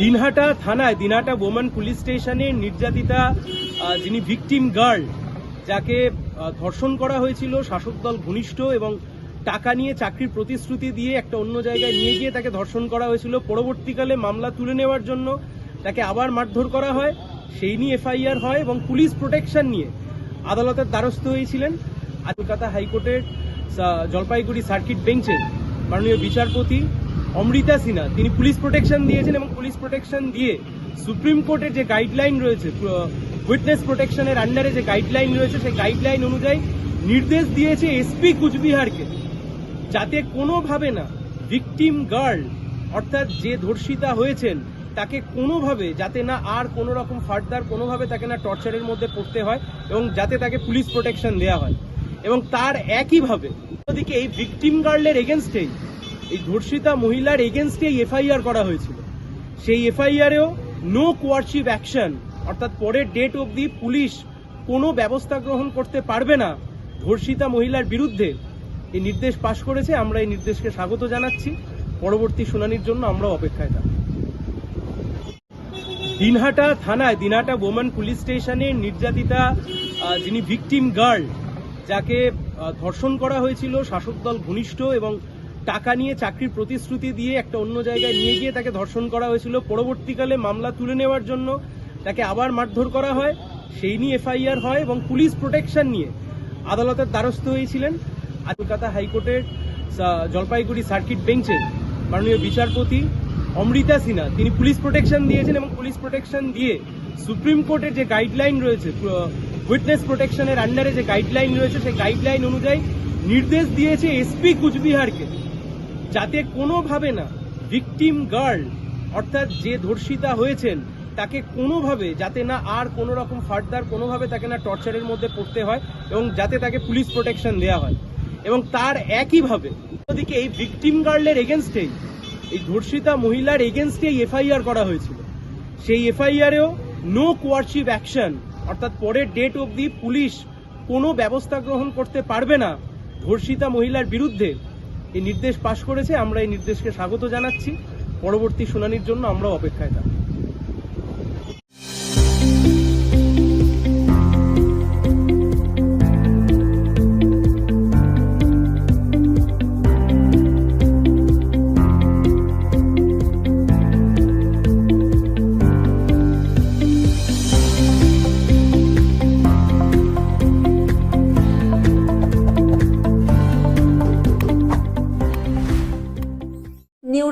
দিনহাটা থানায় Dinhata women police স্টেশনে নির্যাতিতা যিনি ভিকটিম গার্ল, যাকে ধর্ষণ করা হয়েছিল, শাসক দল ঘনিষ্ঠ এবং টাকা নিয়ে চাকরির প্রতিশ্রুতি দিয়ে একটা অন্য জায়গায় নিয়ে গিয়ে তাকে ধর্ষণ করা হয়েছিল। পরবর্তীকালে মামলা তুলে নেওয়ার জন্য তাকে আবার মারধর করা হয়। সেই নিয়ে এফআইআর হয় এবং পুলিশ প্রোটেকশন নিয়ে আদালতের দ্বারস্থ হয়েছিলেন। কলকাতা হাইকোর্টের জলপাইগুড়ি সার্কিট বেঞ্চের মাননীয় বিচারপতি অমৃতা সিনহা, তিনি পুলিশ প্রোটেকশন দিয়েছেন এবং পুলিশ প্রোটেকশন দিয়ে সুপ্রিম কোর্টের যে গাইডলাইন রয়েছে উইটনেস প্রোটেকশনের আন্ডারে যে গাইডলাইন রয়েছে, সেই গাইডলাইন অনুযায়ী নির্দেশ দিয়েছে এসপি কুচবিহারকে যাতে কোনোভাবে না ভিকটিম গার্ল অর্থাৎ যে ধর্ষিতা হয়েছেন, তাকে কোনোভাবে যাতে না আর কোনো রকম ফার্দার কোনোভাবে তাকে না টর্চারের মধ্যে পড়তে হয় এবং যাতে তাকে পুলিশ প্রোটেকশন দেওয়া হয়। এবং তার একইভাবে ওদিকে এই ভিকটিম গার্লের এগেনস্টেই এই ধর্ষিতা মহিলার এগেনস্টেই এফআইআর করা হয়েছিল। সেই এফআইআরেও নো কোয়ারশিপ অ্যাকশন অর্থাৎ পরের ডেট অবধি পুলিশ কোনো ব্যবস্থা গ্রহণ করতে পারবে না ধর্ষিতা মহিলার বিরুদ্ধে। এই নির্দেশ পাশ করেছে, আমরা এই নির্দেশকে স্বাগত জানাচ্ছি। পরবর্তী শুনানির জন্য আমরা অপেক্ষায় থাকব। দিনহাটা থানায়, দিনহাটা ওমেন পুলিশ স্টেশনে নির্যাতিতা যিনি ভিকটিম গার্ল যাকে ধর্ষণ করা হয়েছিল, শাসক দল ঘনিষ্ঠ এবং টাকা নিয়ে চাকরির প্রতিশ্রুতি দিয়ে একটা অন্য জায়গায় নিয়ে গিয়ে তাকে ধর্ষণ করা হয়েছিল। পরবর্তীকালে মামলা তুলে নেওয়ার জন্য তাকে আবার মারধর করা হয়। সেই নিয়ে এফআইআর হয় এবং পুলিশ প্রোটেকশন নিয়ে আদালতের দ্বারস্থ হয়েছিলেন। কলকাতা হাইকোর্টের জলপাইগুড়ি সার্কিট বেঞ্চের মাননীয় বিচারপতি অমৃতা সিনহা, তিনি পুলিশ প্রোটেকশন দিয়েছেন এবং পুলিশ প্রোটেকশন দিয়ে সুপ্রিম কোর্টের যে গাইডলাইন রয়েছে উইটনেস প্রোটেকশনের আন্ডারে যে গাইডলাইন রয়েছে, সেই গাইডলাইন অনুযায়ী নির্দেশ দিয়েছে এসপি কুচবিহারকে যাতে কোনোভাবে না ভিকটিম গার্ল অর্থাৎ যে ধর্ষিতা হয়েছেন, তাকে কোনোভাবে, যাতে না আর কোনো রকম ফার্দার কোনোভাবে তাকে না টর্চারের মধ্যে পড়তে হয় এবং যাতে তাকে পুলিশ প্রোটেকশন দেওয়া হয়। এবং তার একইভাবে ওদিকে এই ভিকটিম গার্লের এগেনস্টেই এই ধর্ষিতা মহিলার এগেনস্টেই এফআইআর করা হয়েছিল। সেই এফআইআরেও নো কোয়ারশিপ অ্যাকশন অর্থাৎ পরের ডেট অবধি পুলিশ কোনো ব্যবস্থা গ্রহণ করতে পারবে না ধর্ষিতা মহিলার বিরুদ্ধে। এই নির্দেশ পাশ করেছে, আমরা এই নির্দেশকে স্বাগত জানাচ্ছি। পরবর্তী শুনানির জন্য আমরা অপেক্ষায় থাকব।